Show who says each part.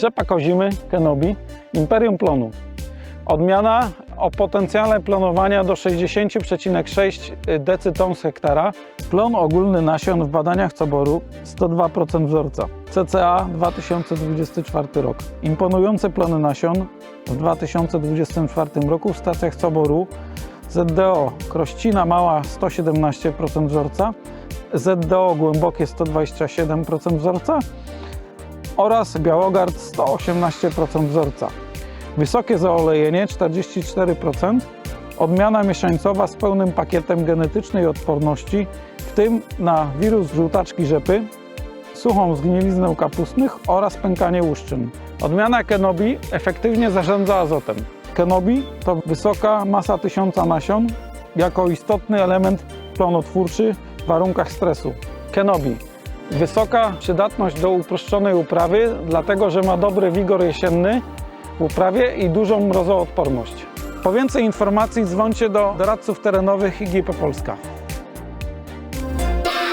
Speaker 1: Rzepa kozimy, Kenobi, Imperium Plonu. Odmiana o potencjale plonowania do 60,6 decyton z hektara. Plon ogólny nasion w badaniach Coboru 102% wzorca. CCA 2024 rok. Imponujące plony nasion w 2024 roku w stacjach Coboru. ZDO Krościna Mała 117% wzorca. ZDO Głębokie 127% wzorca oraz Białogard 118% wzorca. Wysokie zaolejenie 44%, odmiana mieszańcowa z pełnym pakietem genetycznej odporności, w tym na wirus żółtaczki rzepy, suchą zgniliznę kapustnych oraz pękanie łuszczyn. Odmiana Kenobi efektywnie zarządza azotem. Kenobi to wysoka masa tysiąca nasion jako istotny element plonotwórczy w warunkach stresu. Kenobi Wysoka przydatność do uproszczonej uprawy, dlatego że ma dobry wigor jesienny w uprawie i dużą mrozoodporność. Po więcej informacji dzwońcie do doradców terenowych IGP Polska.